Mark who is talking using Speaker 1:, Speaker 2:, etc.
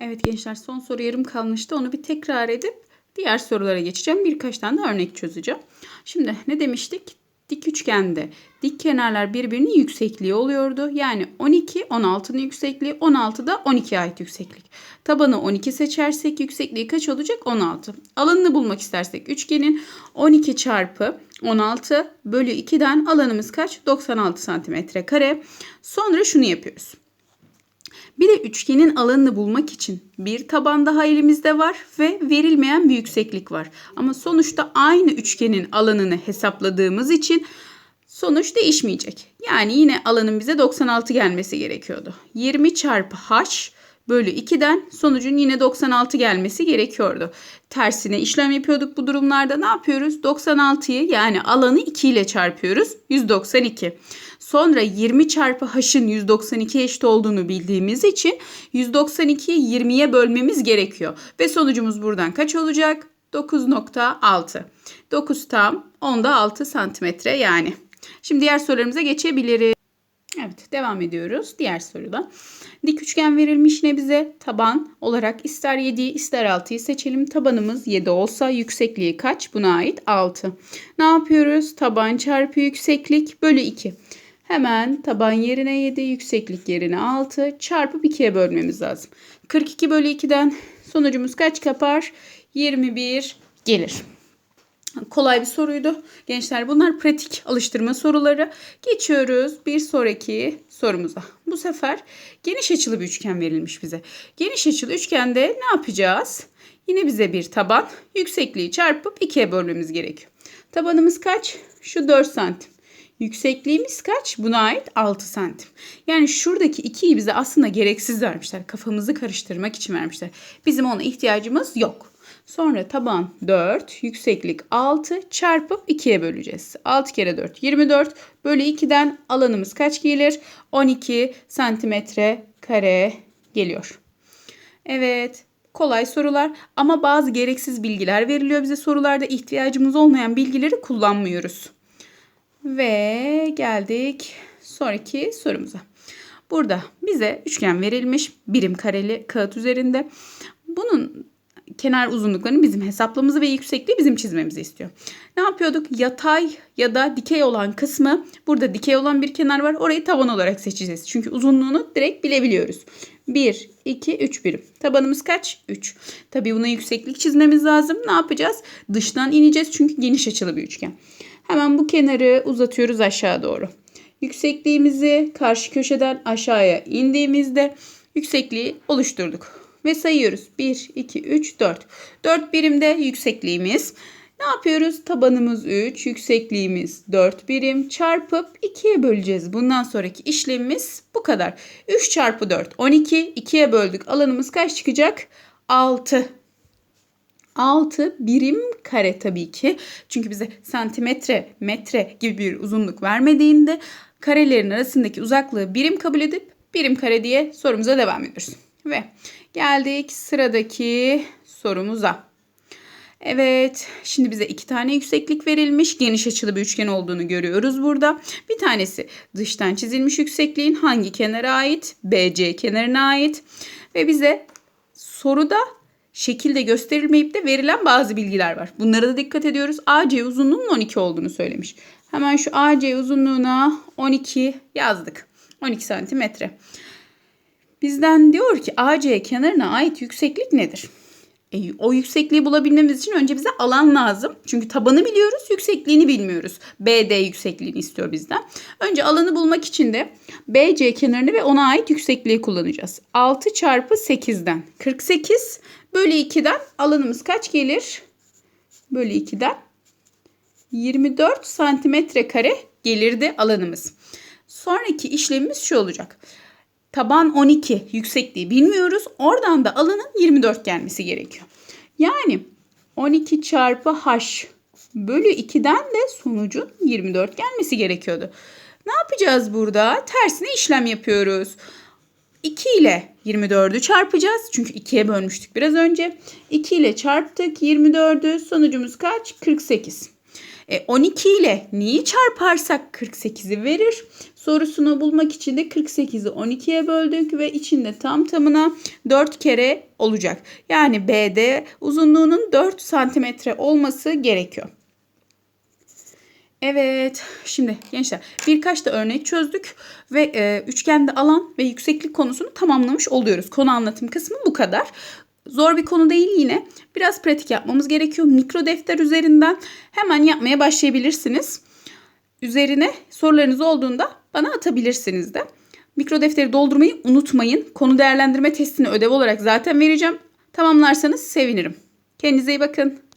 Speaker 1: Evet gençler son soru yarım kalmıştı. Onu bir tekrar edip diğer sorulara geçeceğim. Birkaç tane de örnek çözeceğim. Şimdi ne demiştik? Dik üçgende dik kenarlar birbirinin yüksekliği oluyordu. Yani 12 16'nın yüksekliği 16 da 12'ye ait yükseklik. Tabanı 12 seçersek yüksekliği kaç olacak? 16. Alanını bulmak istersek üçgenin 12 çarpı 16 bölü 2'den alanımız kaç? 96 santimetre kare. Sonra şunu yapıyoruz. Bir de üçgenin alanını bulmak için bir taban daha elimizde var ve verilmeyen bir yükseklik var. Ama sonuçta aynı üçgenin alanını hesapladığımız için sonuç değişmeyecek. Yani yine alanın bize 96 gelmesi gerekiyordu. 20 çarpı h bölü 2'den sonucun yine 96 gelmesi gerekiyordu. Tersine işlem yapıyorduk bu durumlarda. Ne yapıyoruz? 96'yı yani alanı 2 ile çarpıyoruz. 192. Sonra 20 çarpı h'ın 192 eşit olduğunu bildiğimiz için 192'yi 20'ye bölmemiz gerekiyor. Ve sonucumuz buradan kaç olacak? 9.6. 9 tam 10'da 6 santimetre yani. Şimdi diğer sorularımıza geçebiliriz. Devam ediyoruz. Diğer soruda. Dik üçgen verilmiş ne bize? Taban olarak ister 7'yi ister 6'yı seçelim. Tabanımız 7 olsa yüksekliği kaç? Buna ait 6. Ne yapıyoruz? Taban çarpı yükseklik bölü 2. Hemen taban yerine 7, yükseklik yerine 6 çarpıp 2'ye bölmemiz lazım. 42 bölü 2'den sonucumuz kaç kapar? 21 gelir. Kolay bir soruydu. Gençler bunlar pratik alıştırma soruları. Geçiyoruz bir sonraki sorumuza. Bu sefer geniş açılı bir üçgen verilmiş bize. Geniş açılı üçgende ne yapacağız? Yine bize bir taban yüksekliği çarpıp ikiye bölmemiz gerekiyor. Tabanımız kaç? Şu 4 santim. Yüksekliğimiz kaç? Buna ait 6 santim. Yani şuradaki 2'yi bize aslında gereksiz vermişler. Kafamızı karıştırmak için vermişler. Bizim ona ihtiyacımız yok. Sonra taban 4, yükseklik 6 çarpıp 2'ye böleceğiz. 6 kere 4 24 bölü 2'den alanımız kaç gelir? 12 santimetre kare geliyor. Evet kolay sorular ama bazı gereksiz bilgiler veriliyor bize sorularda ihtiyacımız olmayan bilgileri kullanmıyoruz. Ve geldik sonraki sorumuza. Burada bize üçgen verilmiş birim kareli kağıt üzerinde. Bunun kenar uzunluklarını bizim hesaplamamızı ve yüksekliği bizim çizmemizi istiyor. Ne yapıyorduk? Yatay ya da dikey olan kısmı burada dikey olan bir kenar var. Orayı taban olarak seçeceğiz. Çünkü uzunluğunu direkt bilebiliyoruz. 1, 2, 3 birim. Tabanımız kaç? 3. Tabii buna yükseklik çizmemiz lazım. Ne yapacağız? Dıştan ineceğiz çünkü geniş açılı bir üçgen. Hemen bu kenarı uzatıyoruz aşağı doğru. Yüksekliğimizi karşı köşeden aşağıya indiğimizde yüksekliği oluşturduk. Ve sayıyoruz. 1, 2, 3, 4. 4 birimde yüksekliğimiz. Ne yapıyoruz? Tabanımız 3, yüksekliğimiz 4 birim çarpıp 2'ye böleceğiz. Bundan sonraki işlemimiz bu kadar. 3 çarpı 4, 12. 2'ye böldük. Alanımız kaç çıkacak? 6. 6 birim kare tabii ki. Çünkü bize santimetre, metre gibi bir uzunluk vermediğinde karelerin arasındaki uzaklığı birim kabul edip birim kare diye sorumuza devam ediyoruz. Ve geldik sıradaki sorumuza. Evet, şimdi bize iki tane yükseklik verilmiş. Geniş açılı bir üçgen olduğunu görüyoruz burada. Bir tanesi dıştan çizilmiş yüksekliğin hangi kenara ait? BC kenarına ait. Ve bize soruda şekilde gösterilmeyip de verilen bazı bilgiler var. Bunlara da dikkat ediyoruz. AC uzunluğunun 12 olduğunu söylemiş. Hemen şu AC uzunluğuna 12 yazdık. 12 santimetre. Bizden diyor ki AC kenarına ait yükseklik nedir? E, o yüksekliği bulabilmemiz için önce bize alan lazım. Çünkü tabanı biliyoruz, yüksekliğini bilmiyoruz. BD yüksekliğini istiyor bizden. Önce alanı bulmak için de BC kenarını ve ona ait yüksekliği kullanacağız. 6 çarpı 8'den 48 bölü 2'den alanımız kaç gelir? Bölü 2'den 24 santimetre kare gelirdi alanımız. Sonraki işlemimiz şu olacak. Taban 12 yüksekliği bilmiyoruz. Oradan da alanın 24 gelmesi gerekiyor. Yani 12 çarpı h bölü 2'den de sonucun 24 gelmesi gerekiyordu. Ne yapacağız burada? Tersine işlem yapıyoruz. 2 ile 24'ü çarpacağız. Çünkü 2'ye bölmüştük biraz önce. 2 ile çarptık 24'ü. Sonucumuz kaç? 48. E, 12 ile neyi çarparsak 48'i verir. Sorusunu bulmak için de 48'i 12'ye böldük ve içinde tam tamına 4 kere olacak. Yani BD uzunluğunun 4 santimetre olması gerekiyor. Evet, şimdi gençler birkaç da örnek çözdük ve e, üçgende alan ve yükseklik konusunu tamamlamış oluyoruz. Konu anlatım kısmı bu kadar. Zor bir konu değil yine. Biraz pratik yapmamız gerekiyor. Mikro defter üzerinden hemen yapmaya başlayabilirsiniz. Üzerine sorularınız olduğunda bana atabilirsiniz de. Mikro defteri doldurmayı unutmayın. Konu değerlendirme testini ödev olarak zaten vereceğim. Tamamlarsanız sevinirim. Kendinize iyi bakın.